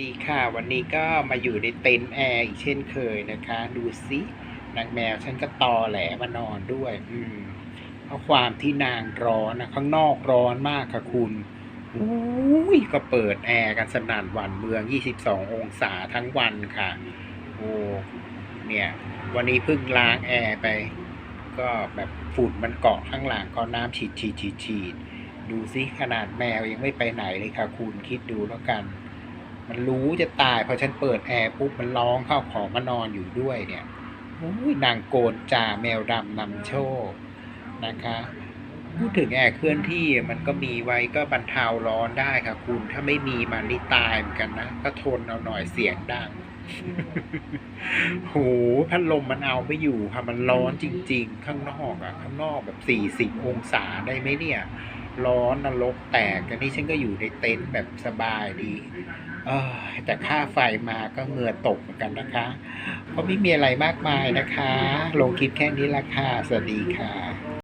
ดีค่ะวันนี้ก็มาอยู่ในเต็นท์แอร์อีกเช่นเคยนะคะ ดูสินางแมวฉันก็ตอแหลมานอนด้วย อืมเพราะความที่นางร้อนนะข้างนอกร้อนมากค่ะคุณอุ้ยก็เปิดแอร์กันสนั่นหวันเมือง 22 องศาทั้งวันค่ะโอ้เนี่ย วันนี้เพิ่งล้างแอร์ไป ก็แบบฝุ่นมันเกาะข้างหลังก็น้ำฉีดฉีดฉีดฉีดดูสิขนาดแมวยังไม่ไปไหนเลยค่ะ คุณคิดดูแล้วกัน มันรู้จะตายพอฉันเปิดแอร์ปุ๊บมันร้องเข้าของมานอนอยู่ด้วยเนี่ยนางโกนจ่าแมวดำนำโชคนะคะพูดถึงแอร์เคลื่อนที่มันก็มีไว้ก็บรรเทาร้อนได้ค่ะคุณถ้าไม่มีมันนี่ตายเหมือนกันนะก็ทนเอาหน่อยเสียงดังโหพัดลมมันเอาไม่อยู่ค่ะมันร้อนจริง ๆ ข้างนอกอะข้างนอกแบบสี่สิบองศาได้ไหมเนี่ย ร้อนนรกแตกแต่นี่ฉันก็อยู่ในเต็นท์แบบสบายดี แต่ค่าไฟมาก็เหงื่อตกเหมือนกันนะคะ เพราะไม่มีอะไรมากมายนะคะ ลงคลิปแค่นี้ละค่ะ สวัสดีค่ะ